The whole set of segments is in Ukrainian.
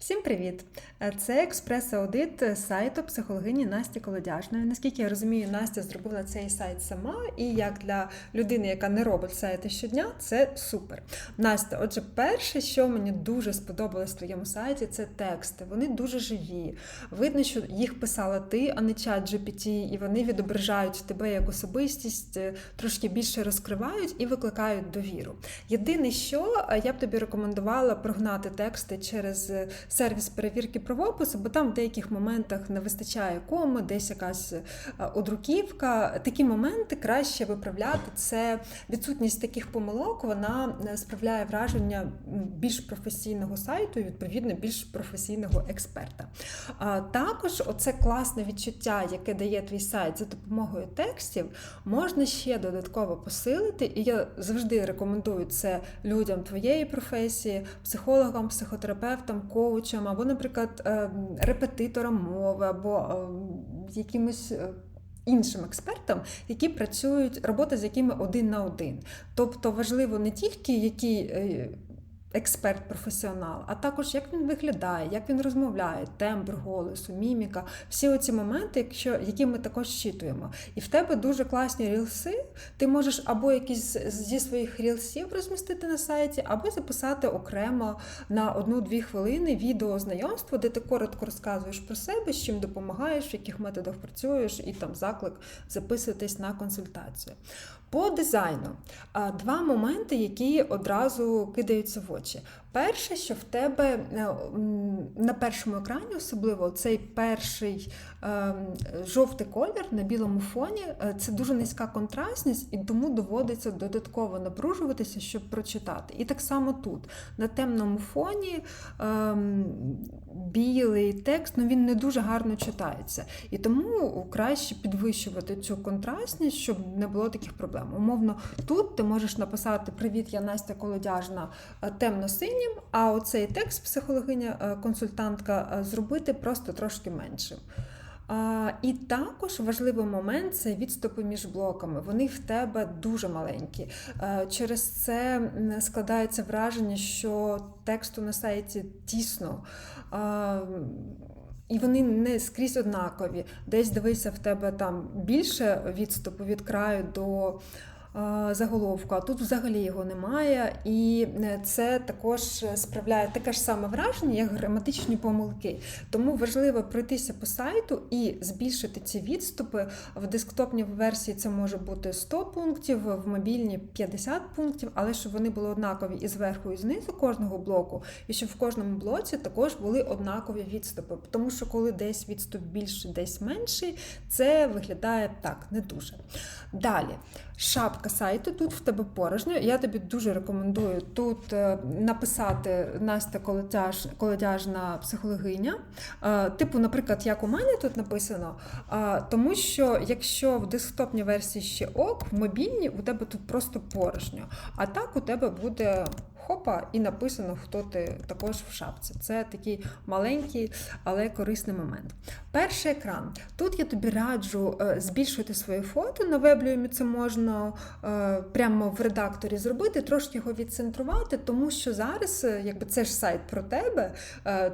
Всім привіт! Це експрес-аудит сайту психологині Насті Колодяжної. Наскільки я розумію, Настя зробила цей сайт сама, і як для людини, яка не робить сайти щодня, це супер. Настя, отже, перше, що мені дуже сподобалось в твоєму сайті, це тексти. Вони дуже живі. Видно, що їх писала ти, а не чат GPT, і вони відображають тебе як особистість, е, трошки більше розкривають і викликають довіру. Єдине, що е, я б тобі рекомендувала прогнати тексти через е, сервіс перевірки правопису, бо там в деяких моментах не вистачає коми, десь якась е, одруківка. Такі моменти краще виправляти. Це відсутність таких помилок, вона е, справляє враження більш професійного сайту і відповідно більш професійного експерта. А також оце класне відчуття, яке дає твій сайт за допомогою текстів, можна ще додатково посилити. І я завжди рекомендую це людям твоєї професії, психологам, психотерапевтам, коучам, або, наприклад, репетитором репетиторам мови, або ем, якимось. е, Іншим експертам, які працюють, робота з якими один на один. Тобто важливо не тільки який е, експерт, професіонал, а також як він виглядає, як він розмовляє, тембр голосу, міміка, всі оці моменти, якщо, які ми також щитуємо. І в тебе дуже класні рілси. Ти можеш або якісь зі своїх рілсів розмістити на сайті, або записати окремо на одну-дві хвилини відео знайомство, де ти коротко розказуєш про себе, з чим допомагаєш, в яких методах працюєш, і там заклик записуватись на консультацію. По дизайну два моменти, які одразу кидаються в очі. 같. Перше, що в тебе е, на першому екрані, особливо цей перший е, жовтий колір на білому фоні, е, це дуже низька контрастність, і тому доводиться додатково напружуватися, щоб прочитати. І так само тут, на темному фоні е, білий текст, ну він не дуже гарно читається. І тому краще підвищувати цю контрастність, щоб не було таких проблем. Умовно, тут ти можеш написати Привіт, я Настя Колодяжна е, темно-синім, а оцей текст психологиня, е, е, зробити просто трошки меншим. І також важливий момент це відступи між блоками. Вони в тебе дуже маленькі. Е, Через це складається враження, що тексту на сайті тісно. І вони не скрізь однакові. Десь дивися в тебе там більше відступу від краю до заголовку, а тут взагалі його немає. І е, це також справляє таке ж саме враження, як граматичні помилки. Тому важливо пройтися по сайту і збільшити ці відступи. В десктопній версії це може бути 100 пунктів, в мобільній 50 пунктів, але щоб вони були однакові і зверху, і знизу кожного блоку, і щоб в кожному блоці також були однакові відступи. Тому що коли десь відступ більший, десь менший, це виглядає так не дуже. Далі, шапка сайту тут в тебе порожньо. Я тобі дуже рекомендую тут е, написати Настя Колодяж, колодяжна психологиня. Е, Типу, наприклад, як у мене тут написано, е, тому що якщо в десктопній версії ще ок, в мобільній у тебе тут просто порожньо. А так у тебе буде хопа і написано, хто ти також в шапці. Це такий маленький, але корисний момент. Перший екран. Тут я тобі раджу е, збільшити своє фото на веблюмі. Це можна е, прямо в редакторі зробити, трошки його відцентрувати, тому що зараз, е, якби це ж сайт про тебе,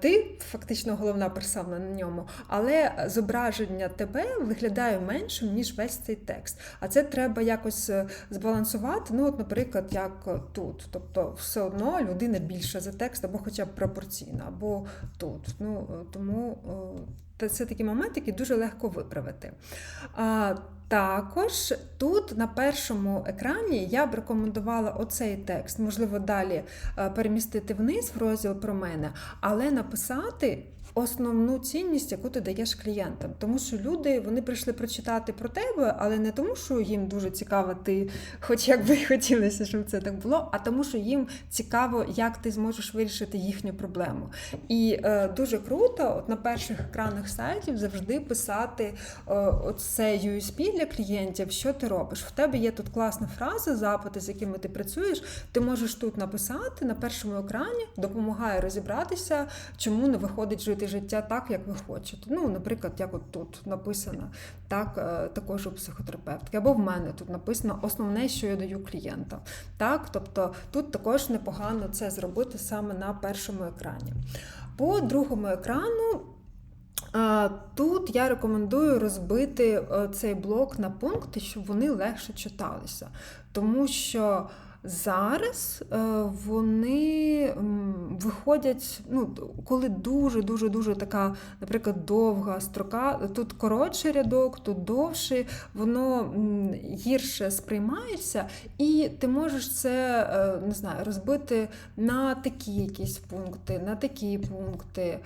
ти фактично головна персона на ньому, але зображення тебе виглядає меншим, ніж весь цей текст. А це треба якось збалансувати. Ну, от, наприклад, як тут. Тобто, все одно людина більша за текст, або хоча б пропорційна, або тут. Ну, е, тому е, це такі моменти, які дуже легко виправити. А, також тут на першому екрані я б рекомендувала оцей текст, можливо, далі е, перемістити вниз в розділ про мене, але написати. Основну цінність, яку ти даєш клієнтам, тому що люди вони прийшли прочитати про тебе, але не тому, що їм дуже цікаво ти, хоч як би хотілося, щоб це так було, а тому, що їм цікаво, як ти зможеш вирішити їхню проблему. І е, дуже круто, от на перших екранах сайтів завжди писати е, оце USP для клієнтів, що ти робиш. В тебе є тут класна фраза, запити, з якими ти працюєш. Ти можеш тут написати на першому екрані, допомагає розібратися, чому не виходить жити робити життя так, як ви хочете. Ну, наприклад, як от тут написано, так, е, також у психотерапевтки, або в мене тут написано основне, що я даю клієнтам. Так, тобто тут також непогано це зробити саме на першому екрані. По другому екрану. Тут я рекомендую розбити е, цей блок на пункти, щоб вони легше читалися. Тому що Зараз е, вони виходять, ну, коли дуже-дуже дуже така, наприклад, довга строка, тут коротший рядок, тут довший, воно гірше сприймається, і ти можеш це е, не знаю, розбити на такі якісь пункти, на такі пункти,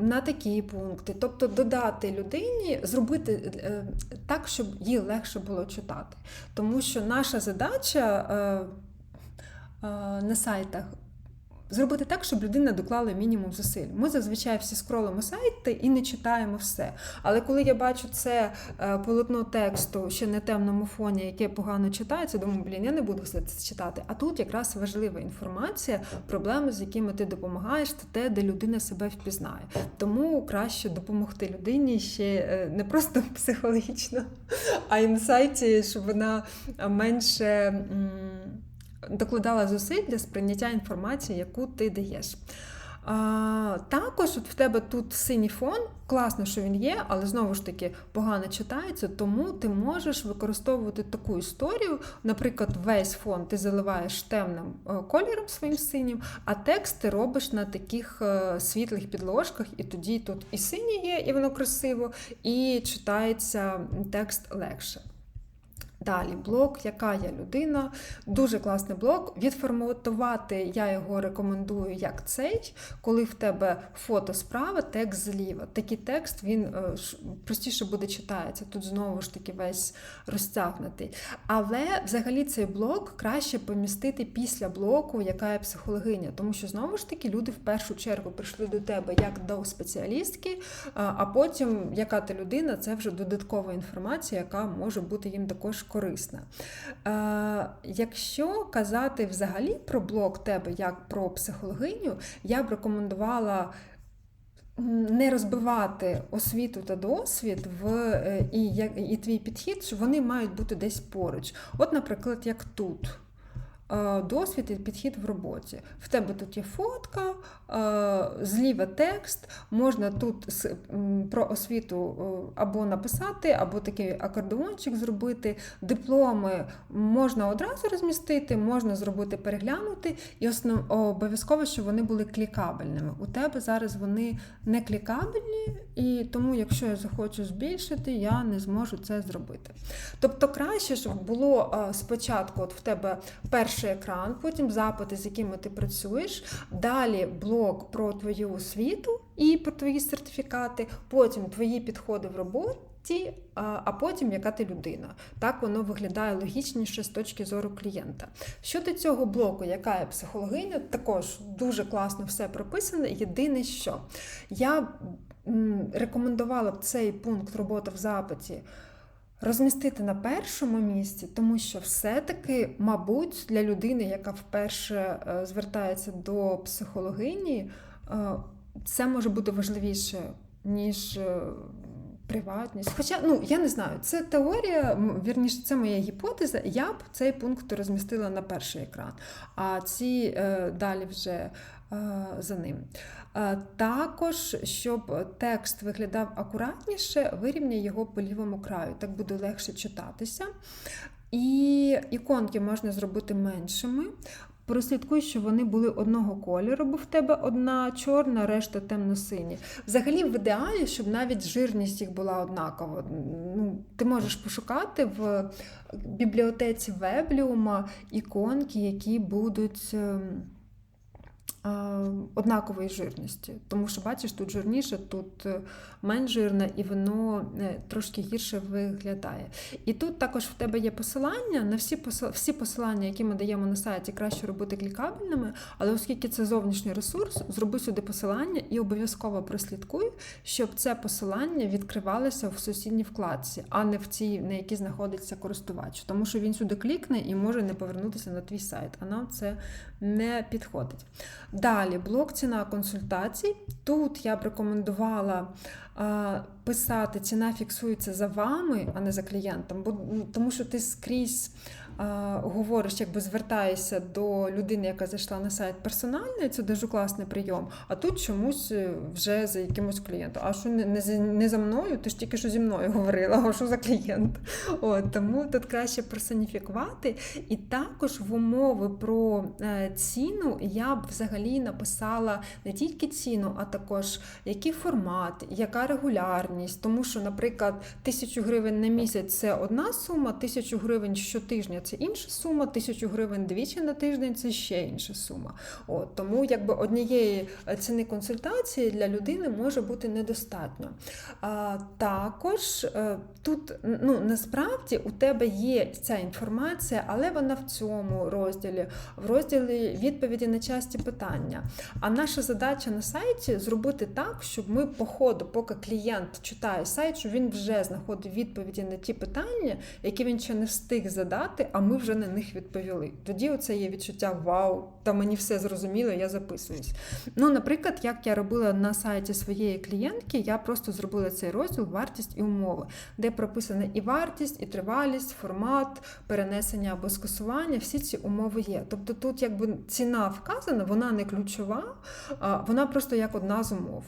на такі пункти. Тобто додати людині, зробити е, так, щоб їй легше було читати. Тому що наша задача е, е, на сайтах. Зробити так, щоб людина доклала мінімум зусиль. Ми зазвичай всі скролимо сайти і не читаємо все. Але коли я бачу це е, полотно тексту ще на темному фоні, яке погано читається, думаю, блін, я не буду все це читати. А тут якраз важлива інформація, проблеми, з якими ти допомагаєш, це те, де людина себе впізнає. Тому краще допомогти людині ще не просто психологічно, а й на сайті, щоб вона менше докладала зусиль для сприйняття інформації, яку ти даєш. Також от в тебе тут синій фон, класно, що він є, але знову ж таки погано читається, тому ти можеш використовувати таку історію. Наприклад, весь фон ти заливаєш темним е, кольором своїм синім, а текст ти робиш на таких е, світлих підложках, і тоді тут і синє є, і воно красиво, і читається текст легше. Далі блок, яка я людина, дуже класний блок. Відформатувати я його рекомендую як цей, коли в тебе фото справа, текст зліва. Такий текст він е, простіше буде читається. Тут знову ж таки весь розтягнутий. Але взагалі цей блок краще помістити після блоку, яка є психологиня, тому що знову ж таки люди в першу чергу прийшли до тебе як до спеціалістки, а потім яка ти людина, це вже додаткова інформація, яка може бути їм також корисна. Е, Якщо казати взагалі про блог тебе як про психологиню, я б рекомендувала. Не розбивати освіту та досвід в е, і і твій підхід, що вони мають бути десь поруч. От, наприклад, як тут. Е, досвід і підхід в роботі. В тебе тут є фотка, е, зліва текст, можна тут про освіту е, або написати, або такий акордеончик зробити. Дипломи можна одразу розмістити, можна зробити переглянути, і основ... обов'язково, щоб вони були клікабельними. У тебе зараз вони не клікабельні, і тому, якщо я захочу збільшити, я не зможу це зробити. Тобто краще, щоб було спочатку от в тебе перше перший екран, потім запити, з якими ти працюєш, далі блок про твою освіту і про твої сертифікати, потім твої підходи в роботі. А потім яка ти людина. Так воно виглядає логічніше з точки зору клієнта. Щодо цього блоку, яка є психологиня, також дуже класно все прописано. Єдине, що я рекомендувала б цей пункт роботи в запиті розмістити на першому місці, тому що все-таки, мабуть, для людини, яка вперше е, звертається до психологині, е, це може бути важливіше, ніж. Е, приватність. Хоча, ну, я не знаю, це теорія, вірніше, це моя гіпотеза. Я б цей пункт розмістила на перший екран, а ці далі вже за ним. Е, також, щоб текст виглядав акуратніше, вирівняй його по лівому краю, так буде легше читатися. І іконки можна зробити меншими. Прослідкуй, щоб вони були одного кольору, бо в тебе одна чорна, решта темно-сині. Взагалі, в ідеалі, щоб навіть жирність їх була однакова. Ну, Ти можеш пошукати в бібліотеці Вебліума іконки, які будуть. Ем, однакової жирності. Тому що, бачиш, тут жирніше, тут е, менш жирне, і воно е, трошки гірше виглядає. І тут також в тебе є посилання на всі всі посилання, які ми даємо на сайті, краще робити клікабельними, але оскільки це зовнішній ресурс, зроби сюди посилання і обов'язково прослідкуй, щоб це посилання відкривалося в сусідній вкладці, а не в цій, на якій знаходиться користувач. Тому що він сюди клікне і може не повернутися на твій сайт, а нам це не підходить. Далі блок ціна консультацій. Тут я б рекомендувала писати ціна фіксується за вами, а не за клієнтом, бо тому що ти скрізь. Говориш, якби звертаєшся до людини, яка зайшла на сайт персонально, це дуже класний прийом. А тут чомусь е, вже за якимось клієнтом. А що не, не, не за мною? Ти ж тільки що зі мною говорила, а що за клієнт? От, тому тут краще персоніфікувати. І також в умови про е, ціну я б взагалі написала не тільки ціну, а також який формат, яка регулярність. Тому що, наприклад, тисячу гривень на місяць це одна сума, тисячу гривень щотижня це інша сума, тисячу гривень двічі на тиждень це ще інша сума. От, тому якби однієї ціни консультації для людини може бути недостатньо. А, також е, тут ну, насправді у тебе є ця інформація, але вона в цьому розділі, в розділі відповіді на часті питання. А наша задача на сайті зробити так, щоб ми по ходу, поки клієнт читає сайт, щоб він вже знаходив відповіді на ті питання, які він ще не встиг задати, а ми вже на них відповіли. Тоді оце є відчуття вау, та мені все зрозуміло, я записуюсь. Ну, наприклад, як я робила на сайті своєї клієнтки, я просто зробила цей розділ вартість і умови, де прописана і вартість, і тривалість, формат, перенесення або скасування. Всі ці умови є. Тобто тут якби ціна вказана, вона не ключова, вона просто як одна з умов.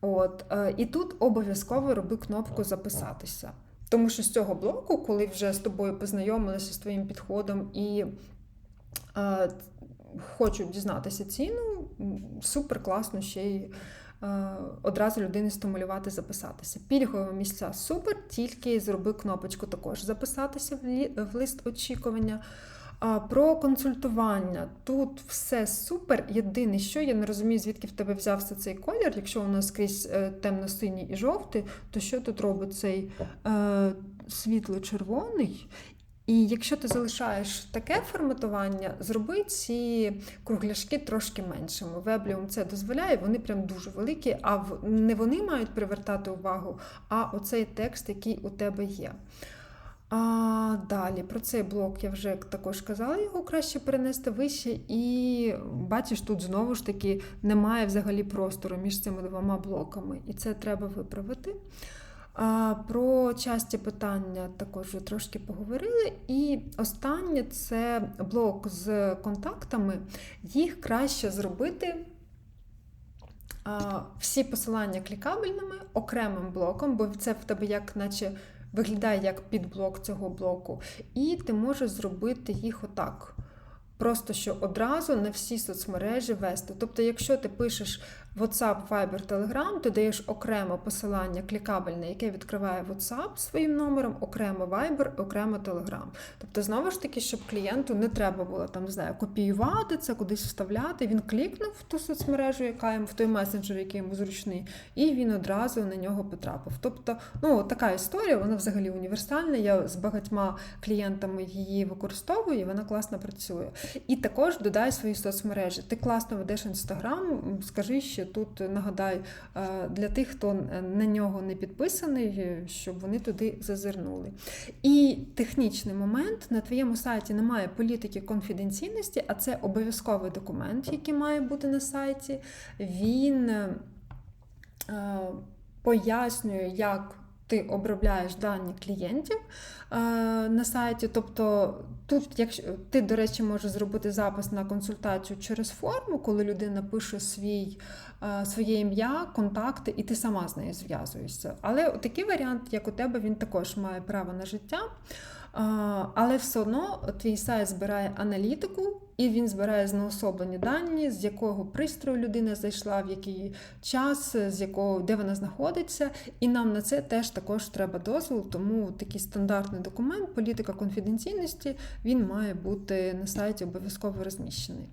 От, е, і тут обов'язково роби кнопку записатися. Тому що з цього блоку, коли вже з тобою познайомилися з твоїм підходом і е, хочуть дізнатися ціну, супер класно ще й е, одразу людини стимулювати записатися. Пільгові місця супер, тільки зроби кнопочку також записатися в лі- в лист очікування. Про консультування тут все супер. Єдине, що я не розумію, звідки в тебе взявся цей колір. Якщо у нас скрізь е, темно-синій і жовтий, то що тут робить цей е, світло-червоний? І якщо ти залишаєш таке форматування, зроби ці кругляшки трошки меншими. Вебліум це дозволяє, вони прям дуже великі, а не вони мають привертати увагу, а оцей текст, який у тебе є. А, далі про цей блок я вже також казала, його краще перенести вище, і бачиш, тут знову ж таки немає взагалі простору між цими двома блоками, і це треба виправити. А, про часті питання також вже трошки поговорили. І останнє це блок з контактами. Їх краще зробити. Всі посилання клікабельними окремим блоком, бо це в тебе як наче виглядає як підблок цього блоку, і ти можеш зробити їх отак. Просто що одразу на всі соцмережі вести. Тобто, якщо ти пишеш WhatsApp, Viber, Telegram, ти даєш окремо посилання клікабельне, яке відкриває WhatsApp своїм номером, окремо Viber, окремо Telegram. Тобто, знову ж таки, щоб клієнту не треба було там, не знаю, копіювати це, кудись вставляти. Він клікнув в ту соцмережу, яка йому в той месенджер, який йому зручний, і він одразу на нього потрапив. Тобто, ну така історія, вона взагалі універсальна. Я з багатьма клієнтами її використовую, і вона класно працює. І також додай свої соцмережі. Ти класно ведеш інстаграм, скажи ще тут нагадай е, для тих, хто на нього не підписаний, е, щоб вони туди зазирнули. І технічний момент на твоєму сайті немає політики конфіденційності, а це обов'язковий документ, який має бути на сайті. Він е, пояснює, як ти обробляєш дані клієнтів е, на сайті. Тобто тут, якщо ти, до речі, можеш зробити запис на консультацію через форму, коли людина пише свій, е, своє ім'я, контакти, і ти сама з нею зв'язуєшся. Але такий варіант, як у тебе, він також має право на життя. Але все одно твій сайт збирає аналітику, і він збирає знеособлені дані, з якого пристрою людина зайшла, в який час, з якого де вона знаходиться. І нам на це теж також треба дозвіл. Тому такий стандартний документ, політика конфіденційності, він має бути на сайті обов'язково розміщений.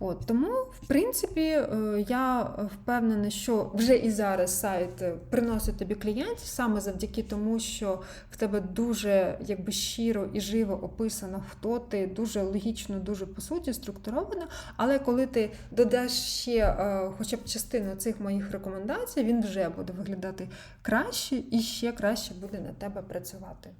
От тому, в принципі, е, я впевнена, що вже і зараз сайт приносить тобі клієнтів саме завдяки тому, що в тебе дуже якби щиро і живо описано, хто ти, дуже логічно, дуже по суті структуровано. Але коли ти додаш ще е, хоча б частину цих моїх рекомендацій, він вже буде виглядати краще і ще краще буде на тебе працювати.